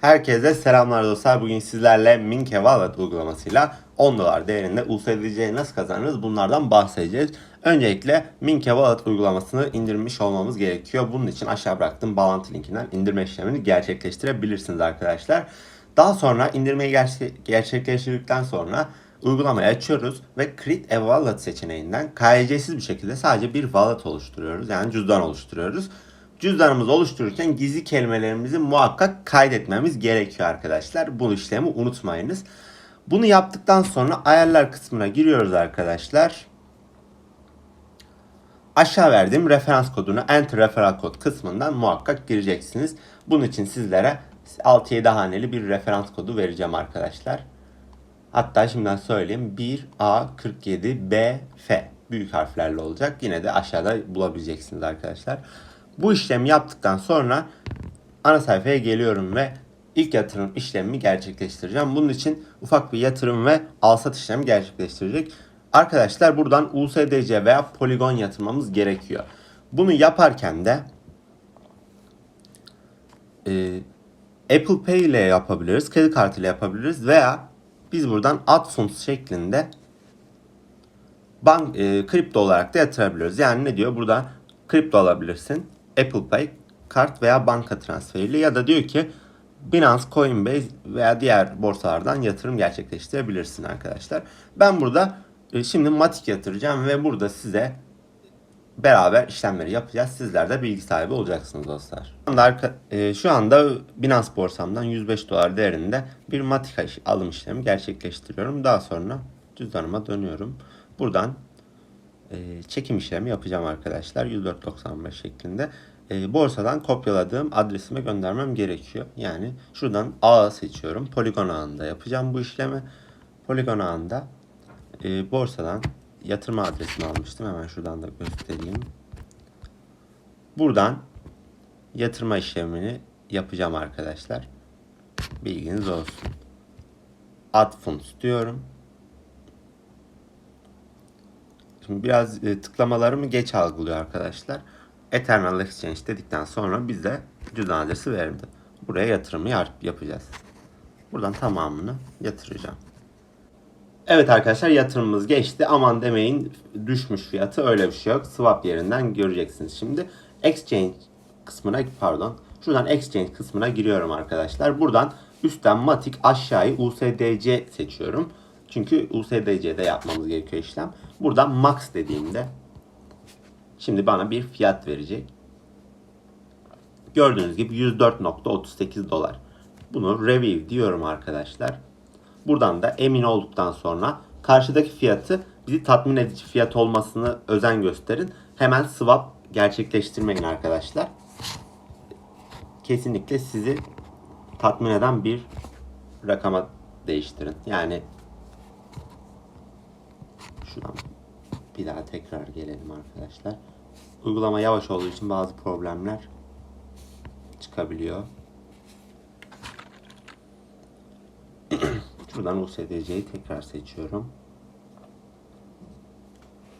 Herkese selamlar dostlar. Bugün sizlerle Minke Wallet uygulamasıyla 10 dolar değerinde USDC'yi nasıl kazanırız bunlardan bahsedeceğiz. Öncelikle Minke Wallet uygulamasını indirmiş olmamız gerekiyor. Bunun için aşağı bıraktığım bağlantı linkinden indirme işlemini gerçekleştirebilirsiniz arkadaşlar. Daha sonra indirmeyi gerçe- gerçekleştirdikten sonra uygulamayı açıyoruz ve Create a Wallet seçeneğinden KYC'siz bir şekilde sadece bir wallet oluşturuyoruz. Yani cüzdan oluşturuyoruz. Cüzdanımızı oluştururken gizli kelimelerimizi muhakkak kaydetmemiz gerekiyor arkadaşlar. Bu işlemi unutmayınız. Bunu yaptıktan sonra ayarlar kısmına giriyoruz arkadaşlar. Aşağı verdiğim referans kodunu enter referral kod kısmından muhakkak gireceksiniz. Bunun için sizlere 6-7 haneli bir referans kodu vereceğim arkadaşlar. Hatta şimdiden söyleyeyim 1A47BF büyük harflerle olacak. Yine de aşağıda bulabileceksiniz arkadaşlar. Bu işlemi yaptıktan sonra ana sayfaya geliyorum ve ilk yatırım işlemimi gerçekleştireceğim. Bunun için ufak bir yatırım ve alsat işlemi gerçekleştirecek. Arkadaşlar buradan USDC veya Polygon yatırmamız gerekiyor. Bunu yaparken de e, Apple Pay ile yapabiliriz, kredi kartıyla yapabiliriz veya biz buradan funds şeklinde bank e, kripto olarak da yatırabiliyoruz. Yani ne diyor? Burada kripto alabilirsin. Apple Pay, kart veya banka transferiyle ya da diyor ki Binance, Coinbase veya diğer borsalardan yatırım gerçekleştirebilirsin arkadaşlar. Ben burada e, şimdi Matic yatıracağım ve burada size beraber işlemleri yapacağız. Sizler de bilgi sahibi olacaksınız dostlar. Şu anda, e, şu anda Binance borsamdan 105 dolar değerinde bir Matic iş- alım işlemi gerçekleştiriyorum. Daha sonra cüzdanıma dönüyorum. Buradan e, çekim işlemi yapacağım arkadaşlar. 104.95 şeklinde. E, borsadan kopyaladığım adresime göndermem gerekiyor. Yani şuradan ağı seçiyorum. Polygon ağında yapacağım bu işlemi. Polygon ağında e, borsadan yatırma adresini almıştım. Hemen şuradan da göstereyim. Buradan yatırma işlemini yapacağım arkadaşlar. Bilginiz olsun. Add funds diyorum. Şimdi biraz e, tıklamalarımı geç algılıyor arkadaşlar. Eternal Exchange dedikten sonra bize cüzdan adresi verdi. Buraya yatırımı yap- yapacağız. Buradan tamamını yatıracağım. Evet arkadaşlar yatırımımız geçti. Aman demeyin düşmüş fiyatı öyle bir şey yok. Swap yerinden göreceksiniz şimdi. Exchange kısmına pardon. Şuradan exchange kısmına giriyorum arkadaşlar. Buradan üstten Matic aşağıyı USDC seçiyorum. Çünkü USDC'de yapmamız gerekiyor işlem. Buradan max dediğimde şimdi bana bir fiyat verecek. Gördüğünüz gibi 104.38 dolar. Bunu review diyorum arkadaşlar. Buradan da emin olduktan sonra karşıdaki fiyatı bizi tatmin edici fiyat olmasını özen gösterin. Hemen swap gerçekleştirmeyin arkadaşlar. Kesinlikle sizi tatmin eden bir rakama değiştirin. Yani şuradan bir daha tekrar gelelim arkadaşlar. Uygulama yavaş olduğu için bazı problemler çıkabiliyor. Şuradan USDC'yi tekrar seçiyorum.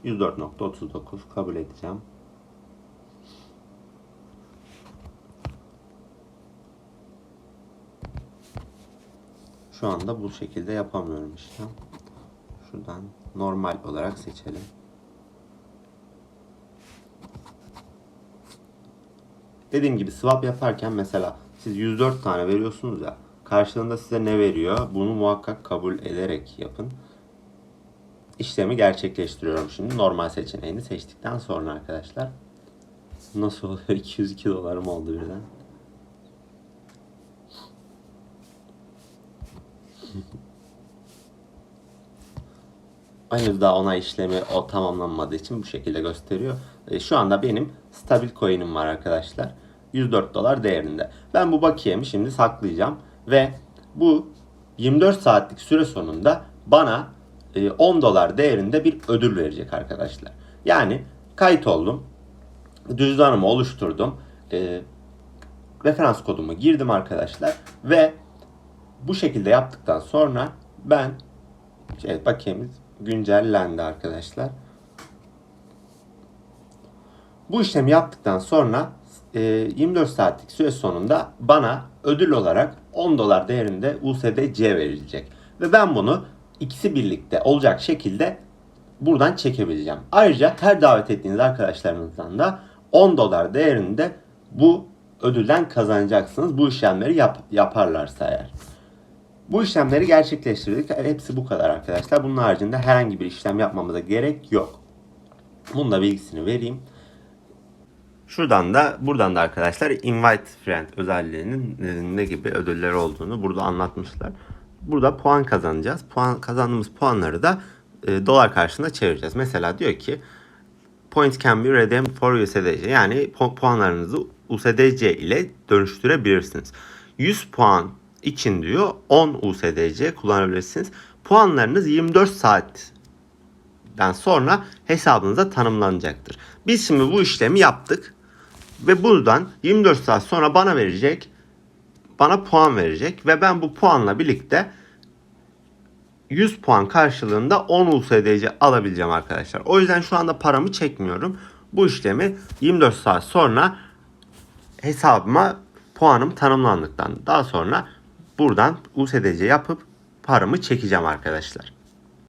104.39 kabul edeceğim. Şu anda bu şekilde yapamıyorum işlem. Şuradan normal olarak seçelim. Dediğim gibi swap yaparken mesela siz 104 tane veriyorsunuz ya karşılığında size ne veriyor? Bunu muhakkak kabul ederek yapın. İşlemi gerçekleştiriyorum şimdi. Normal seçeneğini seçtikten sonra arkadaşlar. Nasıl oluyor? 202 dolarım oldu birden. Henüz daha onay işlemi o tamamlanmadığı için bu şekilde gösteriyor. E, şu anda benim stabil coin'im var arkadaşlar. 104 dolar değerinde. Ben bu bakiyemi şimdi saklayacağım ve bu 24 saatlik süre sonunda bana e, 10 dolar değerinde bir ödül verecek arkadaşlar. Yani kayıt oldum. Cüzdanımı oluşturdum. E, referans kodumu girdim arkadaşlar ve bu şekilde yaptıktan sonra ben evet bakiyemiz güncellendi arkadaşlar. Bu işlemi yaptıktan sonra e, 24 saatlik süre sonunda bana ödül olarak 10 dolar değerinde USDC verilecek. Ve ben bunu ikisi birlikte olacak şekilde buradan çekebileceğim. Ayrıca her davet ettiğiniz arkadaşlarınızdan da 10 dolar değerinde bu ödülden kazanacaksınız. Bu işlemleri yap, yaparlarsa eğer. Bu işlemleri gerçekleştirdik. Hepsi bu kadar arkadaşlar. Bunun haricinde herhangi bir işlem yapmamıza gerek yok. Bunun da bilgisini vereyim. Şuradan da buradan da arkadaşlar invite friend özelliğinin ne gibi ödüller olduğunu burada anlatmışlar. Burada puan kazanacağız. Puan kazandığımız puanları da e, dolar karşılığında çevireceğiz. Mesela diyor ki points can be redeemed for USDC. Yani pu- puanlarınızı USDC ile dönüştürebilirsiniz. 100 puan için diyor 10 USDC kullanabilirsiniz. Puanlarınız 24 saatten sonra hesabınıza tanımlanacaktır. Biz şimdi bu işlemi yaptık ve buradan 24 saat sonra bana verecek bana puan verecek ve ben bu puanla birlikte 100 puan karşılığında 10 USDC alabileceğim arkadaşlar. O yüzden şu anda paramı çekmiyorum. Bu işlemi 24 saat sonra hesabıma puanım tanımlandıktan daha sonra buradan USDC yapıp paramı çekeceğim arkadaşlar.